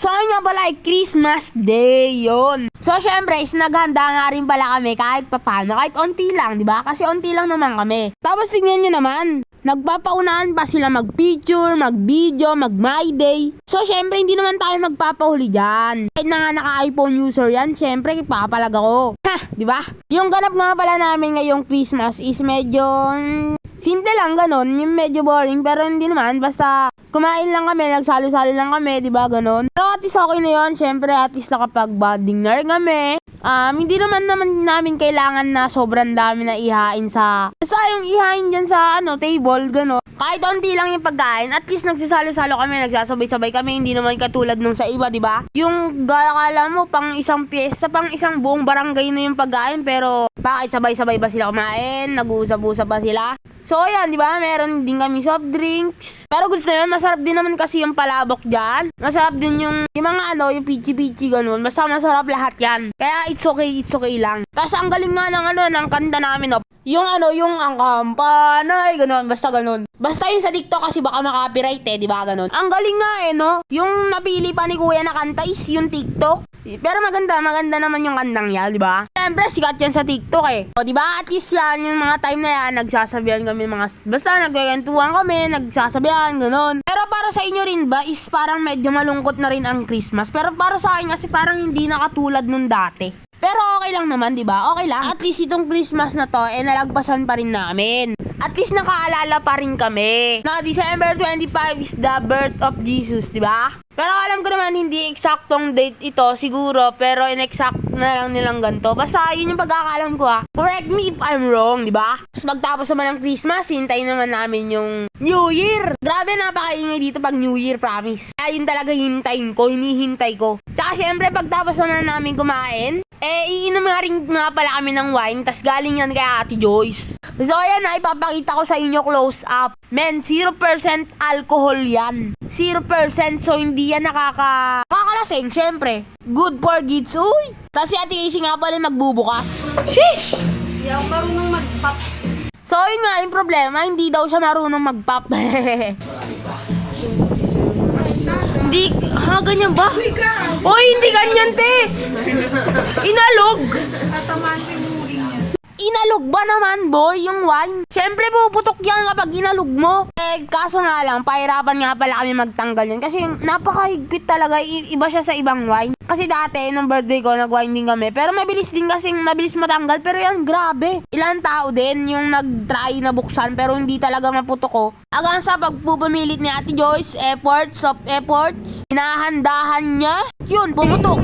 So, ayun nga pala ay Christmas Day yon. So, syempre, is naghanda nga rin pala kami kahit papano, kahit onti lang, di ba? Kasi onti lang naman kami. Tapos, tingnan nyo naman, nagpapaunahan pa sila mag-picture, mag-video, mag-my day. So, syempre, hindi naman tayo magpapahuli dyan. Kahit na nga naka-iPhone user yan, syempre, papalag ako. Ha, di ba? Yung ganap nga pala namin ngayong Christmas is medyo mm, simple lang ganon, yung medyo boring pero hindi naman basta kumain lang kami, nagsalo-salo lang kami, 'di ba ganon. Pero at least okay na 'yon, syempre at least nakapag bonding na kami. Um, hindi naman naman namin kailangan na sobrang dami na ihain sa basta yung ihain dyan sa ano table gano'n. Kahit onti lang yung pagkain, at least nagsasalo-salo kami, nagsasabay-sabay kami, hindi naman katulad nung sa iba, 'di ba? Yung gala mo pang isang piyesta, pang isang buong barangay na yung pagkain, pero bakit sabay-sabay ba sila kumain? Nag-uusap-usap ba sila? So, ayan, di ba? Meron din kami soft drinks. Pero gusto yun, masarap din naman kasi yung palabok dyan. Masarap din yung, yung mga ano, yung pichi-pichi ganun. Basta masarap lahat yan. Kaya it's okay, it's okay lang. Tapos ang galing nga ng ano, ng kanta namin, oh. Yung ano, yung ang kampanay, ganun, basta ganun. Basta yun sa TikTok kasi baka makapiright eh, di ba ganun. Ang galing nga eh, no? Yung napili pa ni Kuya na kanta is yung TikTok. Pero maganda, maganda naman yung kantang yan, di ba? Siyempre, sikat yan sa TikTok eh. O, di ba? At least yan, yung mga time na yan, nagsasabihan kami mga, basta nagkakantuhan kami, nagsasabihan, ganun. Pero para sa inyo rin ba, is parang medyo malungkot na rin ang Christmas. Pero para sa akin kasi parang hindi na katulad nung dati. Pero okay lang naman, di ba? Okay lang. At least itong Christmas na to, eh, nalagpasan pa rin namin. At least nakaalala pa rin kami. Na December 25 is the birth of Jesus, di ba? Pero alam ko naman hindi eksaktong date ito siguro pero inexact na lang nilang ganito. Basta yun yung pagkakalam ko ha. Correct me if I'm wrong, di ba? Tapos magtapos naman ng Christmas, hintayin naman namin yung New Year. Grabe napakaingay dito pag New Year, promise. Kaya yun talaga hintayin ko, hinihintay ko. Tsaka syempre pagtapos naman namin kumain, eh iinom nga rin nga pala kami ng wine, tas galing yan kay Ate Joyce. So ayan na, ipapakita ko sa inyo close up. Men, 0% alcohol yan. 0% so hindi yan nakaka... Nakakalasing, syempre. Good for kids, uy! Tapos si Ate Casey nga pala magbubukas. Shish! Hindi ako marunong mag-pop. So yun nga, yung problema, hindi daw siya marunong mag-pop. hindi, ha, ganyan ba? Uy hindi ganyan, te! Inalog! Inalog ba naman, boy, yung wine? Siyempre, puputok yan kapag inalog mo. Eh, kaso nga lang, pahirapan nga pala kami magtanggal yan. Kasi napakahigpit talaga, I- iba siya sa ibang wine. Kasi dati, nung birthday ko, nag-wine din kami. Pero mabilis din kasi, mabilis matanggal. Pero yan, grabe. Ilang tao din yung nag-try na buksan, pero hindi talaga maputok ko. Hanggang sa pagpupumilit ni Ate Joyce, efforts of efforts, hinahandahan niya, yun, pumutok.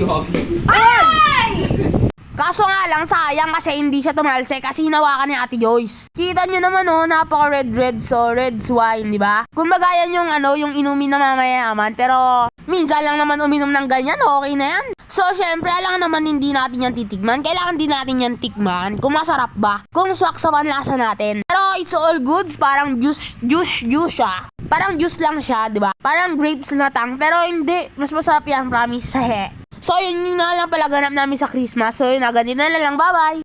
Kaso nga lang, sayang kasi hindi siya tumalse kasi hinawakan ni Ate Joyce. Kita nyo naman oh, napaka red red so red wine, di ba? Kumbaga yan yung ano, yung inumin na mamayaman, pero minsan lang naman uminom ng ganyan, okay na yan. So, syempre, alam naman hindi natin yan titigman. Kailangan din natin yan tikman. Kung masarap ba. Kung swak sa panlasa natin. Pero it's all goods. Parang juice, juice, juice siya. Parang juice lang siya, di ba? Parang grapes na tang. Pero hindi. Mas masarap yan, promise. So, yun yung na lang pala ganap namin sa Christmas. So, yun na. Ganito na lang. Bye-bye.